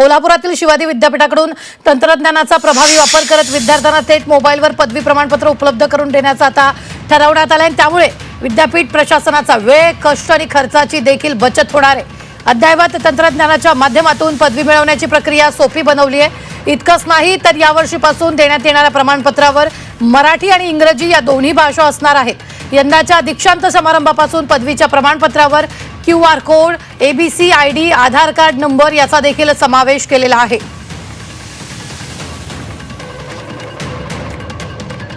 कोल्हापुरातील शिवाजी विद्यापीठाकडून तंत्रज्ञानाचा प्रभावी वापर करत विद्यार्थ्यांना थेट मोबाईलवर पदवी प्रमाणपत्र उपलब्ध करून देण्याचा आता ठरवण्यात आलं आणि त्यामुळे विद्यापीठ प्रशासनाचा वेळ कष्ट आणि खर्चाची देखील बचत होणार आहे. अद्ययावत तंत्रज्ञानाच्या माध्यमातून पदवी मिळवण्याची प्रक्रिया सोपी बनवली आहे. इतकंच नाही तर यावर्षीपासून देण्यात येणाऱ्या प्रमाणपत्रावर मराठी आणि इंग्रजी या दोन्ही भाषा असणार आहेत. यंदाच्या दीक्षांत समारंभापासून पदवीच्या प्रमाणपत्रावर Q R code ABC I D Aadhaar card number याचा देखील समावेश केलेला आहे.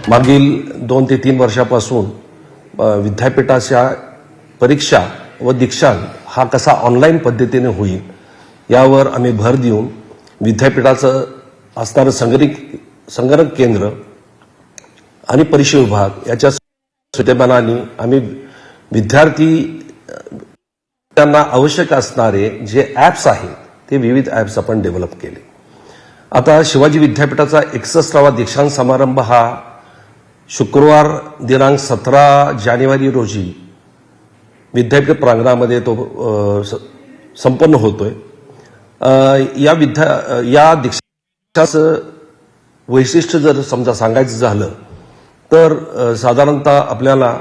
मागील दोन ते तीन वर्षापासून विद्यापीठाच्या परीक्षा व दीक्षांत हा कसा ऑनलाईन पद्धतीने होईल यावर आम्ही भर देऊन विद्यापीठाचं असणारं संगणक संगणक केंद्र आणि परीक्षा विभाग याच्या सुटेपणाने आम्ही विद्यार्थी त्यांना आवश्यक असणारे जे ॲप्स आहेत ते विविध ॲप्स आपण डेव्हलप केले. आता शिवाजी विद्यापीठाचा एकसष्टावा दीक्षांत समारंभ हा शुक्रवार दिनांक सतरा जानेवारी रोजी विद्यापीठ प्रांगणामध्ये तो संपन्न होतोय. या विद्या या दीक्षाचं वैशिष्ट्य जर समजा सांगायचं झालं तर साधारणतः आपल्याला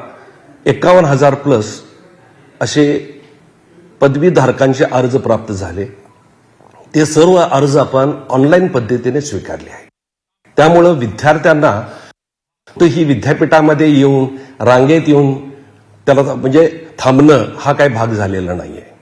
एकावन्न हजार प्लस असे पदवीधारकांचे अर्ज प्राप्त झाले. ते सर्व अर्ज आपण ऑनलाईन पद्धतीने स्वीकारले आहे त्यामुळं विद्यार्थ्यांना तो ही विद्यापीठामध्ये येऊन रांगेत येऊन त्याला म्हणजे थांबणं हा काही भाग झालेला नाहीये.